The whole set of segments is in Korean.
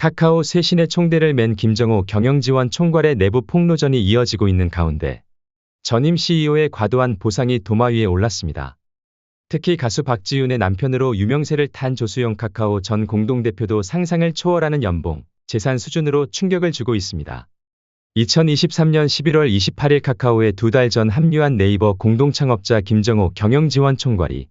카카오 쇄신의 총대를 맨 김정호 경영지원 총괄의 내부 폭로전이 이어지고 있는 가운데 전임 CEO의 과도한 보상이 도마 위에 올랐습니다. 특히 가수 박지윤의 남편으로 유명세를 탄 조수영 카카오 전 공동대표도 상상을 초월하는 연봉, 재산 수준으로 충격을 주고 있습니다. 2023년 11월 28일 카카오에 두 달 전 합류한 네이버 공동창업자 김정호 경영지원 총괄이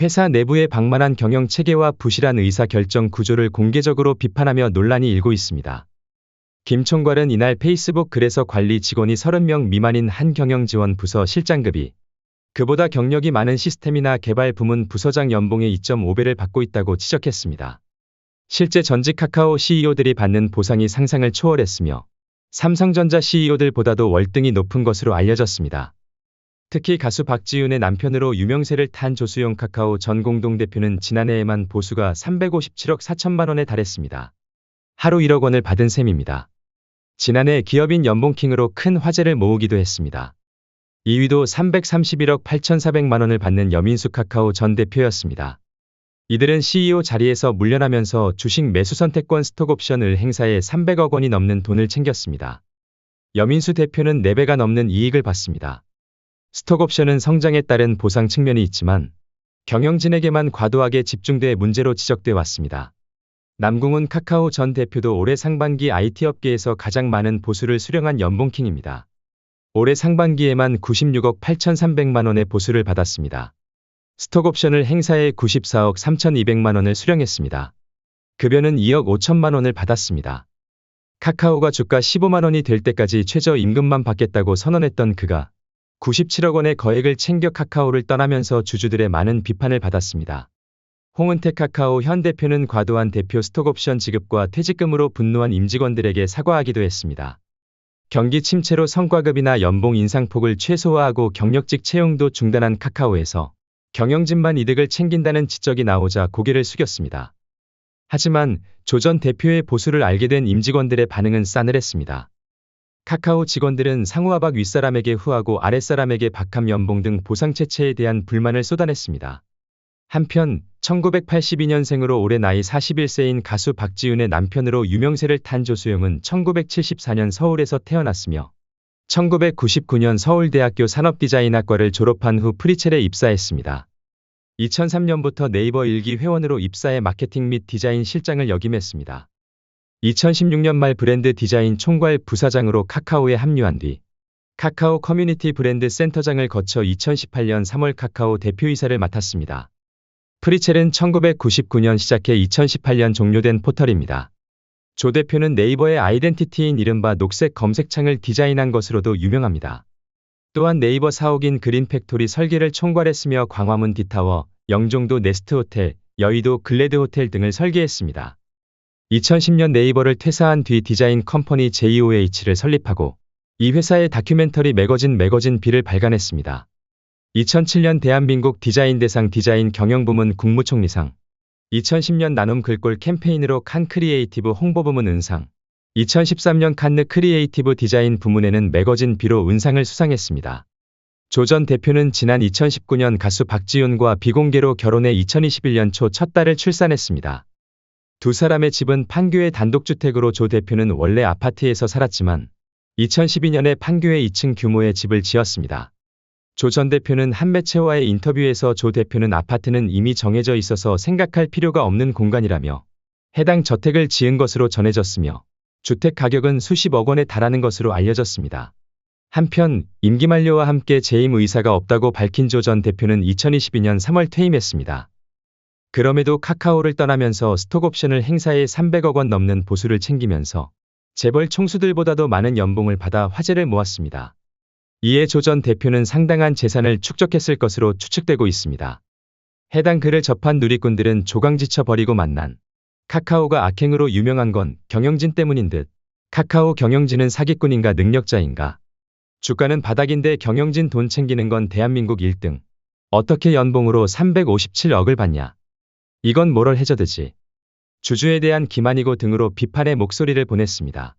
회사 내부에 방만한 경영 체계와 부실한 의사 결정 구조를 공개적으로 비판하며 논란이 일고 있습니다. 김 총괄은 이날 페이스북 글에서 관리 직원이 30명 미만인 한 경영지원 부서 실장급이 그보다 경력이 많은 시스템이나 개발 부문 부서장 연봉의 2.5배를 받고 있다고 지적했습니다. 실제 전직 카카오 CEO들이 받는 보상이 상상을 초월했으며 삼성전자 CEO들보다도 월등히 높은 것으로 알려졌습니다. 특히 가수 박지윤의 남편으로 유명세를 탄 조수용 카카오 전 공동대표는 지난해에만 보수가 357억 4천만 원에 달했습니다. 하루 1억 원을 받은 셈입니다. 지난해 기업인 연봉킹으로 큰 화제를 모으기도 했습니다. 2위도 331억 8,400만 원을 받는 여민수 카카오 전 대표였습니다. 이들은 CEO 자리에서 물려나면서 주식 매수 선택권 스톡옵션을 행사해 300억 원이 넘는 돈을 챙겼습니다. 여민수 대표는 4배가 넘는 이익을 받습니다. 스톡옵션은 성장에 따른 보상 측면이 있지만 경영진에게만 과도하게 집중돼 문제로 지적돼 왔습니다. 남궁훈 카카오 전 대표도 올해 상반기 IT 업계에서 가장 많은 보수를 수령한 연봉킹입니다. 올해 상반기에만 96억 8,300만 원의 보수를 받았습니다. 스톡옵션을 행사해 94억 3,200만 원을 수령했습니다. 급여는 2억 5천만 원을 받았습니다. 카카오가 주가 15만 원이 될 때까지 최저 임금만 받겠다고 선언했던 그가 97억 원의 거액을 챙겨 카카오를 떠나면서 주주들의 많은 비판을 받았습니다. 홍은택 카카오 현 대표는 과도한 대표 스톡옵션 지급과 퇴직금으로 분노한 임직원들에게 사과하기도 했습니다. 경기 침체로 성과급이나 연봉 인상폭을 최소화하고 경력직 채용도 중단한 카카오에서 경영진만 이득을 챙긴다는 지적이 나오자 고개를 숙였습니다. 하지만 조 전 대표의 보수를 알게 된 임직원들의 반응은 싸늘했습니다. 카카오 직원들은 상우하박 윗사람에게 후하고 아랫사람에게 박함 연봉 등 보상 체체에 대한 불만을 쏟아냈습니다. 한편 1982년생으로 올해 나이 41세인 가수 박지윤의 남편으로 유명세를 탄 조수영은 1974년 서울에서 태어났으며 1999년 서울대학교 산업디자인학과를 졸업한 후 프리첼에 입사했습니다. 2003년부터 네이버 일기 회원으로 입사해 마케팅 및 디자인 실장을 역임했습니다. 2016년 말 브랜드 디자인 총괄 부사장으로 카카오에 합류한 뒤 카카오 커뮤니티 브랜드 센터장을 거쳐 2018년 3월 카카오 대표이사를 맡았습니다. 프리첼은 1999년 시작해 2018년 종료된 포털입니다. 조 대표는 네이버의 아이덴티티인 이른바 녹색 검색창을 디자인한 것으로도 유명합니다. 또한 네이버 사옥인 그린 팩토리 설계를 총괄했으며 광화문 디타워, 영종도 네스트 호텔, 여의도 글래드 호텔 등을 설계했습니다. 2010년 네이버를 퇴사한 뒤 디자인 컴퍼니 JOH를 설립하고 이 회사의 다큐멘터리 매거진 매거진 B를 발간했습니다. 2007년 대한민국 디자인 대상 디자인 경영부문 국무총리상 2010년 나눔 글꼴 캠페인으로 칸 크리에이티브 홍보부문 은상 2013년 칸느 크리에이티브 디자인 부문에는 매거진 B로 은상을 수상했습니다. 조 전 대표는 지난 2019년 가수 박지윤과 비공개로 결혼해 2021년 초 첫 딸을 출산했습니다. 두 사람의 집은 판교의 단독주택으로 조 대표는 원래 아파트에서 살았지만 2012년에 판교에 2층 규모의 집을 지었습니다. 조 전 대표는 한 매체와의 인터뷰에서 조 대표는 아파트는 이미 정해져 있어서 생각할 필요가 없는 공간이라며 해당 저택을 지은 것으로 전해졌으며 주택 가격은 수십억 원에 달하는 것으로 알려졌습니다. 한편 임기 만료와 함께 재임 의사가 없다고 밝힌 조 전 대표는 2022년 3월 퇴임했습니다. 그럼에도 카카오를 떠나면서 스톡옵션을 행사해 300억 원 넘는 보수를 챙기면서 재벌 총수들보다도 많은 연봉을 받아 화제를 모았습니다. 이에 조 전 대표는 상당한 재산을 축적했을 것으로 추측되고 있습니다. 해당 글을 접한 누리꾼들은 조강지쳐 버리고 만난 카카오가 악행으로 유명한 건 경영진 때문인 듯 카카오 경영진은 사기꾼인가 능력자인가 주가는 바닥인데 경영진 돈 챙기는 건 대한민국 1등 어떻게 연봉으로 357억을 받냐 이건 모럴 해저드지 주주에 대한 기만이고 등으로 비판의 목소리를 보냈습니다.